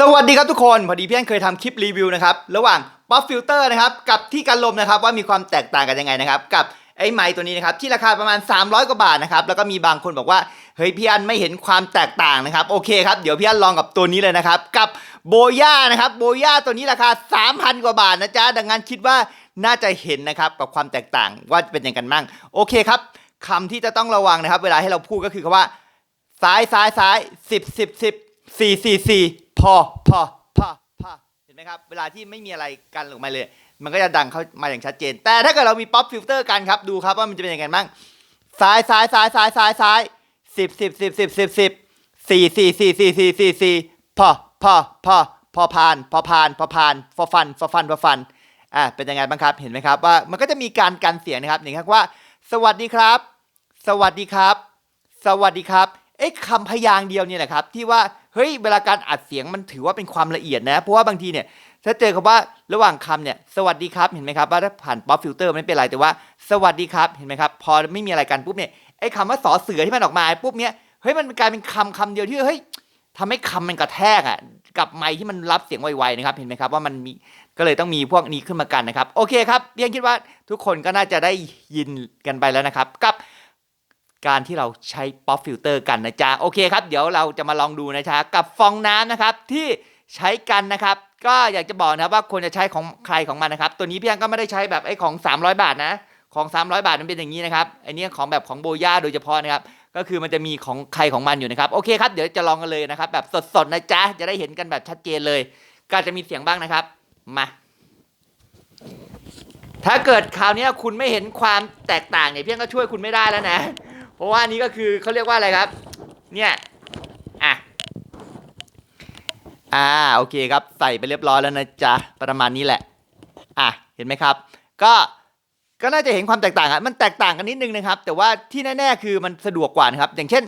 สวัสดีครับทุกคน พอดีพี่แอนเคยทำคลิปรีวิวนะครับ ระหว่างป๊อปฟิลเตอร์นะครับ กับที่กันลมนะครับ ว่ามีความแตกต่างกันยังไงนะครับ กับไอ้ไม้ตัวนี้นะครับ ที่ราคาประมาณ 300 กว่าบาทนะครับ แล้วก็มีบางคนบอกว่า เฮ้ยพี่อันไม่เห็นความแตกต่างนะครับ โอเคครับ เดี๋ยวพี่อันลองกับตัวนี้เลยนะครับ กับโบย่านะครับ โบย่าตัวนี้ราคา 3,000 กว่าบาทนะจ๊ะ ดังนั้นคิดว่าน่าจะเห็นนะครับกับความแตกต่างว่าเป็นยังไงกันบ้างโอเคครับคำที่จะต้องระวังนะครับ เวลาให้เราพูดก็คือคำว่าซ้ายซ้ายซ้ายสิบสิบสิบสี่สี่สี่ อพอพอพอเห็นไหมครับ เวลาที่ไม่มีอะไรกันออกมาเลย มันก็จะดังเข้ามาอย่างชัดเจน แต่ถ้าเกิดเรามีป๊อปฟิลเตอร์กันครับ ดูครับว่ามันจะเป็นยังไงบ้างซ้ายซ้ายซ้ายซ้ายซ้ายซ้ายสิบสิบสิบสิบสิบสิบสี่สี่สี่สี่สี่สี่สี่พอพอพอพอพาน พอพานพอพานฟอฟันฟอฟันฟอฟันอ่าเป็นยังไงบ้างครับ เห็นไหมครับว่ามันก็จะมีการกันเสียงนะครับอย่างเช่นว่า สวัสดีครับ สวัสดีครับ สวัสดีครับเอ้คำพยางค์เดียวเนี่ยแหละครับ ที่ว่า เฮ้ยเวลาการอัดเสียงมันถือว่าเป็นความละเอียดนะ เพราะว่าบางทีเนี่ยถ้าเจอคำว่าระหว่างคำเนี่ยสวัสดีครับเห็นไหมครับว่าถ้าผ่านป๊อปฟิลเตอร์ไม่เป็นไรแต่ว่า สวัสดีครับเห็นไหมครับ พอไม่มีอะไรกันปุ๊บเนี่ยไอ้คำว่าสอเสือที่มันออกมาปุ๊บเนี่ยเฮ้ยมันกลายเป็นคำคำเดียวที่เฮ้ยทำให้คำมันกระแทกอะกับไมค์ที่มันรับเสียงไวๆนะครับเห็นไหมครับว่ามันมีก็เลยต้องมีพวกนี้ขึ้นมากันนะครับ โอเคครับเพียงคิดว่าทุกคนก็น่าจะได้ยินกันไปแล้วนะครับกับ การที่เราใช้ป๊อปฟิลเตอร์กันนะจ๊ะโอเคครับ เดี๋ยวเราจะมาลองดูนะจ๊ะกับฟองน้ำนะครับที่ใช้กันนะครับ ก็อยากจะบอกนะครับว่าควรจะใช้ของใครของมันนะครับ ตัวนี้พี่ยังก็ไม่ได้ใช้แบบไอ้ของ 300 บาทนะของ 300 บาทมันเป็นอย่างนี้นะครับไอ้นี่ของแบบของโบย่าโดยเฉพาะนะครับก็คือมันจะมีของใครของมันอยู่นะครับโอเคครับเดี๋ยวจะลองกันเลยนะครับ แบบสดๆนะจ๊ะจะได้เห็นกันแบบชัดเจนเลย ก็จะมีเสียงบ้างนะครับมาถ้าเกิดคราวนี้คุณไม่เห็นความแตกต่างเนี่ยเพียงก็ช่วยคุณไม่ได้แล้วนะ เพราะว่านี้ก็คือเขาเรียกว่าอะไรครับ เนี่ย อะ อ่า โอเคครับ ใส่ไปเรียบร้อยแล้วนะจ๊ะ ประมาณนี้แหละ อะ เห็นไหมครับ ก็ ก็น่าจะเห็นความแตกต่างอะ มันแตกต่างกันนิดนึงนะครับ แต่ว่าที่แน่ ๆ คือมันสะดวกกว่านะครับ อย่างเช่น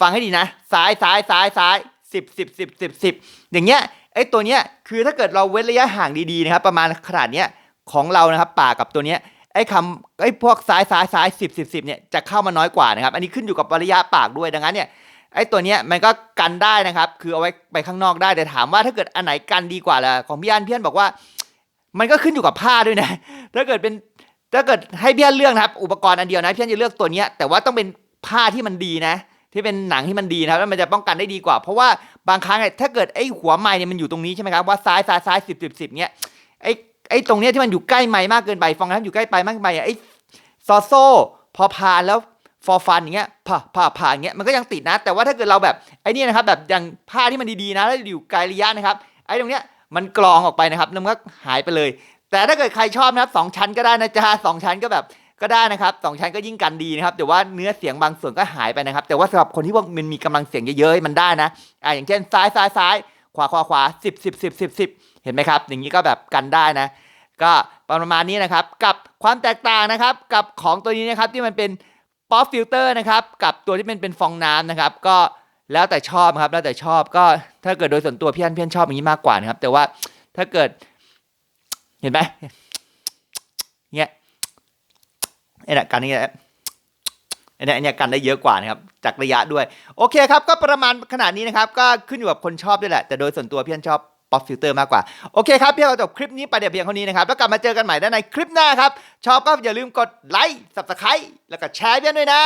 ฟังให้ดีนะ ซ้ายซ้ายซ้ายซ้ายสิบสิบสิบสิบสิบอย่างเงี้ย ไอ้ตัวเนี้ย คือถ้าเกิดเราเว้นระยะห่างดีๆนะครับ ประมาณขนาดเนี้ยของเรานะครับปากกับตัวเนี้ย ไอ้คำไอ้พวกซ้ายซ้ายซ้ายสิบสิบสิบเนี่ยจะเข้ามาน้อยกว่านะครับ อันนี้ขึ้นอยู่กับระยะปากด้วยดังนั้นเนี่ยไอ้ตัวเนี้ยมันก็กันได้นะครับ คือเอาไว้ไปข้างนอกได้แต่ถามว่าถ้าเกิดอันไหนกันดีกว่าล่ะของพี่อันพี่อันบอกว่า มันก็ขึ้นอยู่กับผ้าด้วยนะถ้าเกิดเป็นถ้าเกิดให้พี่อันเลือกนะครับ อุปกรณ์อันเดียวนะพี่อันจะเลือกตัวเนี้ยแต่ว่าต้องเป็นผ้าที่มันดีนะ ที่เป็นหนังที่มันดีนะครับแล้วมันจะป้องกันได้ดีกว่า เพราะว่าบางครั้งเนี่ยถ้าเกิดไอ้หัวไม้เนี่ยมันอยู่ตรงนี้ใช่ไหมครับว่าซ้ายซ้ายซ้ายสิบสิบสิบเนี่ยไอ้ ไอ้ตรงเนี้ยที่มันอยู่ใกล้ไม้มากเกินไปฟองน้ำอยู่ใกล้ไปมากเกินไปอะไอ้ซอโซ่พอพานแล้วฟอฟันอย่างเงี้ยผ่าผ่าผ่าอย่างเงี้ยมันก็ยังติดนะ แต่ว่าถ้าเกิดเราแบบไอ้นี่นะครับแบบอย่างผ้าที่มันดีๆนะแล้วอยู่ไกลระยะนะครับ ไอ้ตรงเนี้ยมันกรองออกไปนะครับแล้วมันก็หายไปเลย แต่ถ้าเกิดใครชอบนะครับสองชั้นก็ได้นะจ๊ะสองชั้นก็แบบก็ได้นะครับสองชั้นก็ยิ่งกันดีนะครับแต่ว่าเนื้อเสียงบางส่วนก็หายไปนะครับ แต่ว่าสำหรับคนที่ว่ามันมีกำลังเสียงเยอะๆมันได้นะอ่าอย่างเช่นซ้ายซ้ายซ้าย ขวาขวาขวาสิบสิบสิบสิบสิบเห็นไหมครับ อย่างนี้ก็แบบกันได้นะ ก็ประมาณนี้นะครับ กับความแตกต่างนะครับ กับของตัวนี้นะครับที่มันเป็นป๊อปฟิลเตอร์นะครับกับตัวที่เป็นเป็นฟองน้ำนะครับ ก็แล้วแต่ชอบครับแล้วแต่ชอบก็ถ้าเกิดโดยส่วนตัวพี่อันพี่อันชอบอย่างนี้มากกว่านะครับ แต่ว่าถ้าเกิดเห็นไหมเนี่ยไอ้เนี่ยกันนี่แหละ อ้เนี่ยไอ้เนี่ยกันได้เยอะกว่านะครับจากระยะด้วย โอเคครับ ก็ประมาณขนาดนี้นะครับ ก็ขึ้นอยู่กับคนชอบด้วยแหละ แต่โดยส่วนตัวพี่ชอบป๊อปฟิลเตอร์มากกว่า โอเคครับ พี่เราจบคลิปนี้ไปเดี๋ยวเพียงเท่านี้นะครับ แล้วกลับมาเจอกันใหม่ได้ในคลิปหน้าครับ ชอบก็อย่าลืมกดไลค์ subscribe แล้วก็แชร์เพื่อนด้วยนะ